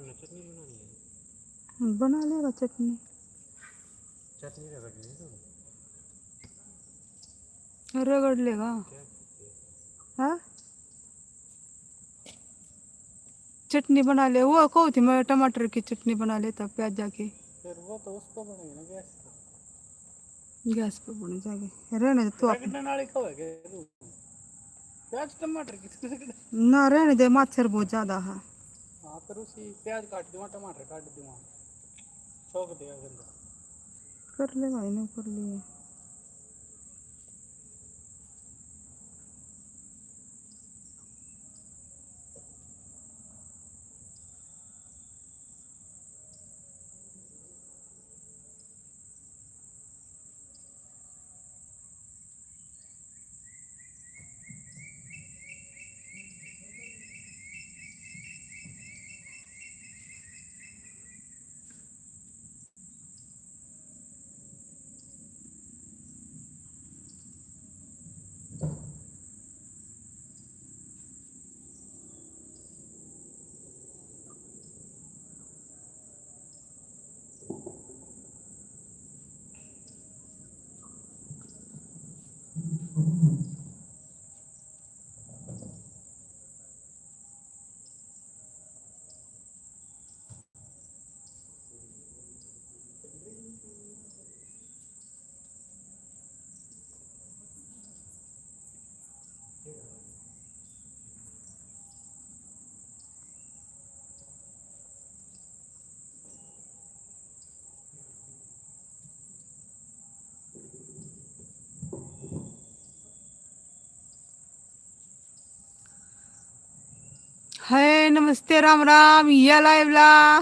Banana चटनी बनानी है? बना लेगा चटनी। चटनी रगड़ लेगा क्या? करते हैं? चटनी बना ले वो कहू थी? मैं टमाटर की चटनी बना लेता प्याज जाके। फिर वो तो उस पर बनेगी ना गैस पर। गैस पे बने जाके। रहने दे तू आप रगड़ने वाली कब है के प्याज टमाटर की ना रहने दे मच्छर बहुत ज़्यादा है। हाँ फिर उसी प्याज काट दूँगा टमाटर काट दूँगा छोक देगा गंदा कर ले भाई ने कर लिए नमस्ते राम राम या लाईव्हला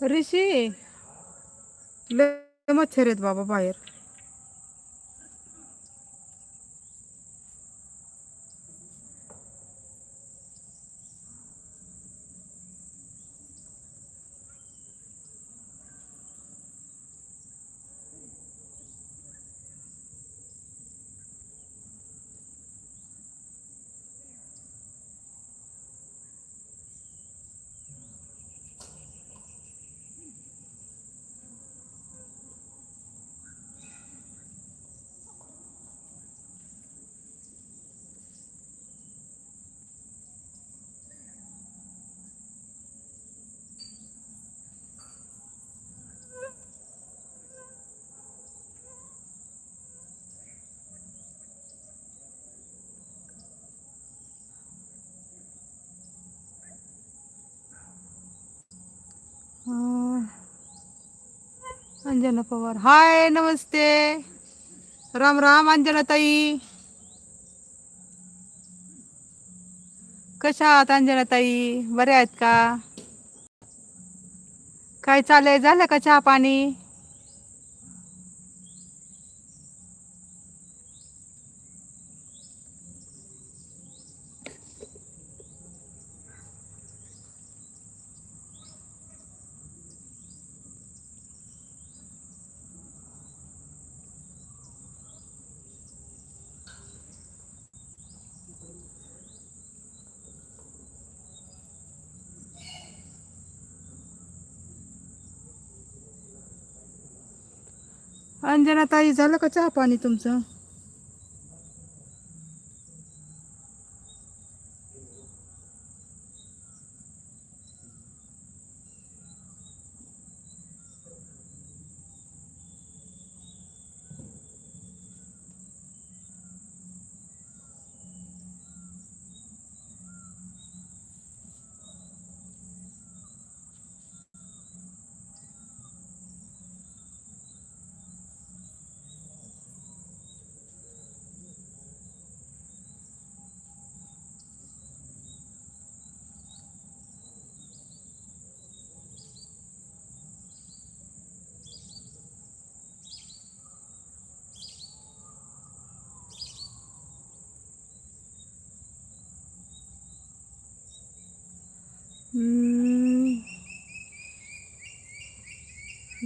ऋषी लय मच्छर आहेत बाबा बाहेर. अंजना पवार. हाय नमस्ते. राम राम अंजना ताई कशा आहात अंजना ताई बऱ्या आहेत का? काय चालय झालं का चहा पाणी? अंजना ताई झालं का चहा पाणी तुमचं?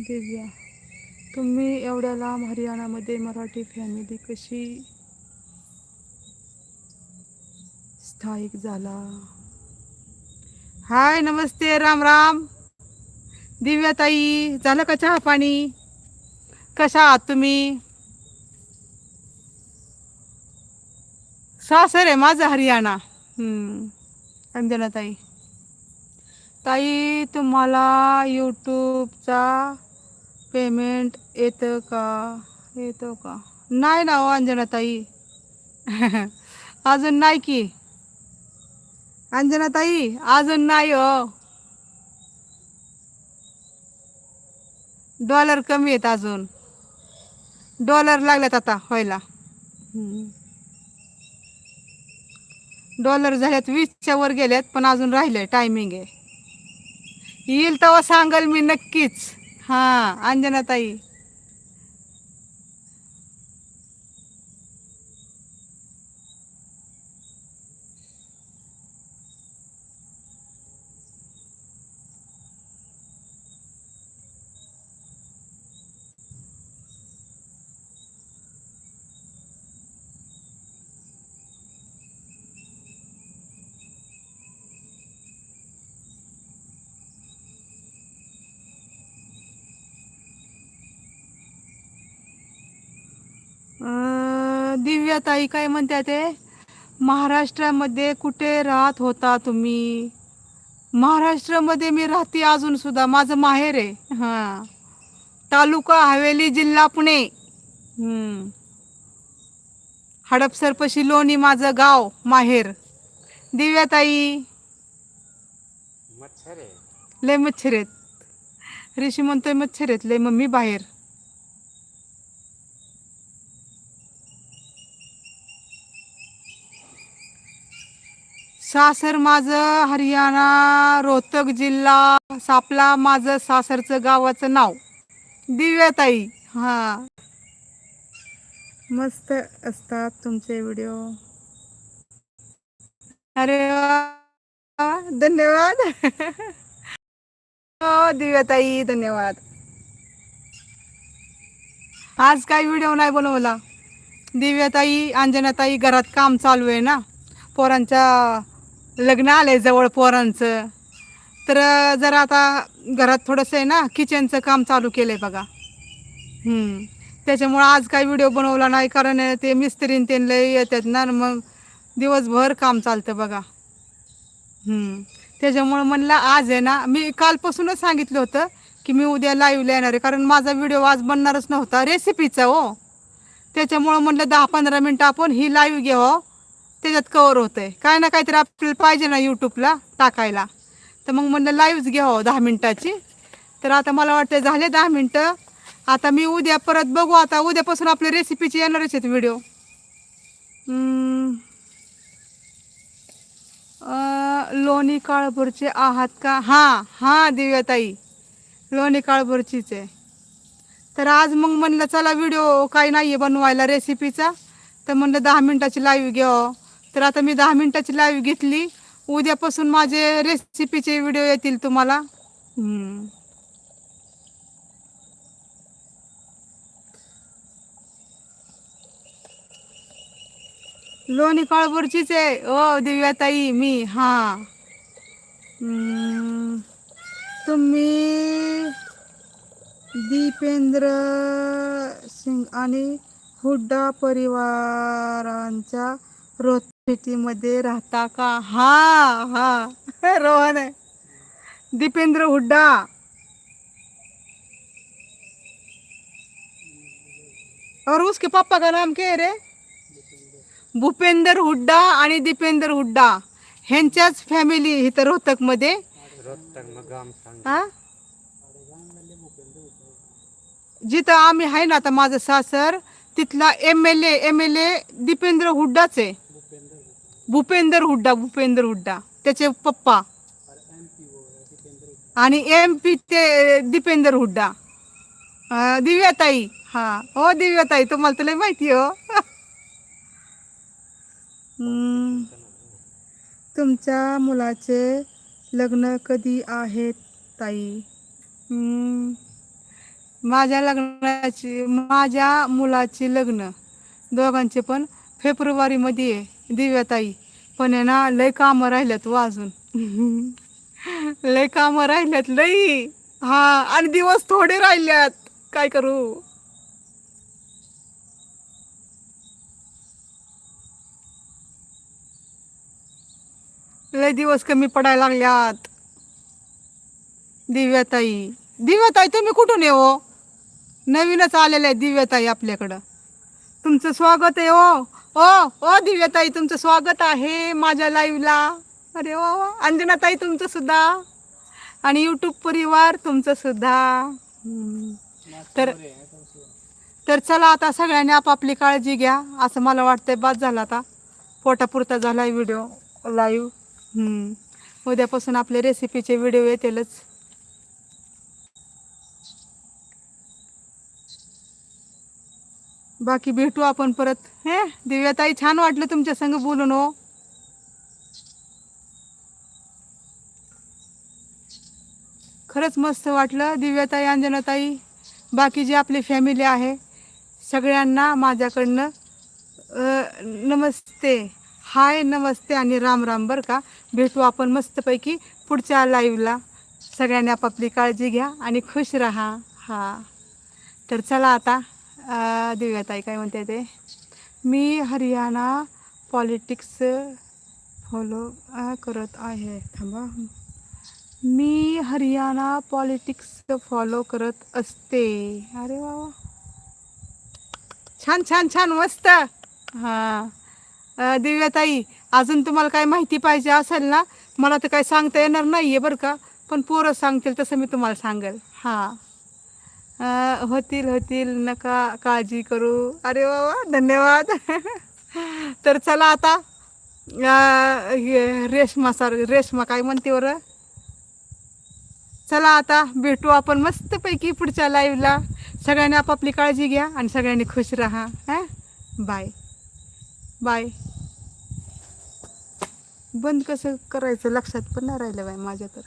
दिव्या तुम्ही एवढ्या लांब हरियाणामध्ये मराठी फॅमिली कशी स्थायिक झाला? हाय नमस्ते राम राम. दिव्याताई झालं का चहा पाणी? कशा आहात तुम्ही? सासर आहे माझं हरियाणा. हम्म. ताई. ताई तुम्हाला यूट्यूबचा पेमेंट येतं का? येतो का? नाही ना हो अजून नाही की. अंजना ताई अजून नाही हो. डॉलर कमी आहेत अजून. डॉलर लागल्यात आता व्हायला. डॉलर झाल्यात वीसच्या वर गेल्यात पण अजून राहिले टायमिंग आहे. येईल तेव्हा सांगाल मी नक्कीच. हां अंजनाताई अं, दिव्याताई काय म्हणते ते? महाराष्ट्रामध्ये कुठे राहत होता तुम्ही? महाराष्ट्रामध्ये मी राहते अजून सुद्धा माझं माहेर आहे. हां. तालुका हवेली जिल्हा पुणे. हम्म. हडपसरपशी लोणी माझं गाव माहेर. दिव्याताई मच्छर आहे. लय मच्छर आहेत. ऋषी म्हणतोय मच्छर आहेत लय मम्मी बाहेर. सासर माझं हरियाणा रोहतक जिल्हा सापला माझं सासरचं गावाचं नाव. दिव्याताई हा. मस्त असतात तुमचे व्हिडिओ. अरे वा. धन्यवाद. हो दिव्याताई धन्यवाद. आज काय व्हिडिओ नाही बनवला. दिव्याताई अंजनाताई घरात काम चालू आहे ना. पोरांच्या लग्न आलंय जवळ पोरांचं. तर जरा आता घरात थोडंसं आहे ना किचनचं काम चालू केलंय बघा. त्याच्यामुळं आज काय व्हिडिओ बनवला नाही कारण ते मिस्त्रीन ते लय येतात ना मग दिवसभर काम चालतं बघा. त्याच्यामुळं म्हणलं आज आहे ना मी कालपासूनच सांगितलं होतं की मी उद्या लाईव्हला येणार आहे कारण माझा व्हिडिओ आज बनणारच नव्हता रेसिपीचा हो. त्याच्यामुळं म्हणलं दहा पंधरा मिनटं आपण ही लाईव्ह घ्यावं. त्याच्यात कवर होतंय. काय ना काहीतरी आपल्याला पाहिजे ना यूट्यूबला टाकायला. तर मग म्हणलं लाईव्हच घ्यावं दहा मिनटाची. तर आता मला वाटतं झाले दहा मिनटं. आता मी उद्या परत बघू. आता उद्यापासून आपल्या रेसिपीचे येणारच आहेत व्हिडिओ लोणी काळभोरचे आहात का? हां हां दिव्याताई. लोणी काळभोरचीच आहे. तर आज मग म्हणलं चला व्हिडिओ काही नाही आहे बनवायला रेसिपीचा तर म्हणलं दहा मिनटाची लाईव्ह घ्यावं. तर आता मी दहा मिनटाची लाईव्ह घेतली. उद्यापासून माझे रेसिपीचे व्हिडिओ येतील तुम्हाला. हम्म. लोणी काळभोरचीच आहे. ओ दिव्याताई मी. हां. हम्म. तुम्ही दीपेंद्र सिंग आणि हुड्डा परिवारांच्या सिटीमध्ये राहता का? हा हा. रोहन आहे. दीपेंद्र हुड्डा. और उसके पापा का नाम के रे? भूपेंद्र हुड्डा आणि दीपेंद्र हुड्डा. ह्यांच्याच फॅमिली इथं रोहतकमध्ये. रोहतकमध्ये हा? जिथं आम्ही आहे ना आता माझं सासर तिथला M L A M L A Deepender हुड्डाच आहे. भूपेंदर हुड्डा भूपेंदर हुड्डा. त्याचे पप्पा. आणि एम पी ते दीपेंदर हुड्डा. दिव्याताई. हा. हो दिव्याताई तुम्हाला तुला माहिती हो. तुमच्या मुलाचे लग्न कधी आहेत ताई? माझ्या लग्नाची माझ्या मुलाचे लग्न दोघांचे पण फेब्रुवारीमध्ये आहे दिव्याताई. पण आहे ना लय कामं राहिल्यात व अजून. लय कामं राहिल्यात लई. हा आणि दिवस थोडे राहिल्यात. काय करू? लय दिवस कमी पडायला लागल्यात. दिव्याताई. दिव्याताई तुम्ही कुठून येऊ नवीनच आलेले आहे दिव्याताई आपल्याकडं. तुमचं स्वागत आहे ओ ओ ओ दिव्याताई तुमचं स्वागत आहे माझ्या लाईव्हला अरे वा वा. अंजनाताई तुमचं सुद्धा. आणि यूट्यूब परिवार तुमचं सुद्धा. तर तर चला आता सगळ्यांनी आपापली काळजी घ्या. असं मला वाटतंय बाद झाला आता. पोटापुरता झाला व्हिडिओ लाईव्ह उद्यापासून आपले रेसिपीचे व्हिडिओ येतीलच. बाकी भेटू आपण परत. हे दिव्याताई छान वाटलं तुमच्या संग बोलून हो. खरंच मस्त वाटलं दिव्याताई अंजनाताई बाकी जी आपली फॅमिली आहे सगळ्यांना माझ्याकडनं नमस्ते हाय नमस्ते आणि राम राम बरं का. भेटू आपण मस्तपैकी पुढच्या लाईव्हला सगळ्यांनी आपापली काळजी घ्या आणि खुश राहा. हा. तर चला आता दिव्याताई काय म्हणते ते? मी हरियाणा पॉलिटिक्स फॉलो करत आहे. थांबा. मी हरियाणा पॉलिटिक्स फॉलो करत असते. अरे वा छान छान छान मस्त. हां. दिव्याताई अजून तुम्हाला काय माहिती पाहिजे असेल ना मला तर काय सांगता येणार नाही आहे बरं का पण पोरं सांगतील तसं मी तुम्हाला सांगेल. हां. होतील होतील. नका काळजी करू. अरे वा धन्यवाद. तर चला आता हे रेशमा सर रेशमा काय म्हणते बरं? चला आता भेटू आपण मस्तपैकी पुढच्या लाईव्हला सगळ्यांनी आपापली काळजी घ्या आणि सगळ्यांनी खुश राहा. हां? बाय बाय बंद कसं करायचं? लक्षात पण नाही राहिलं बाय माझ्या तर.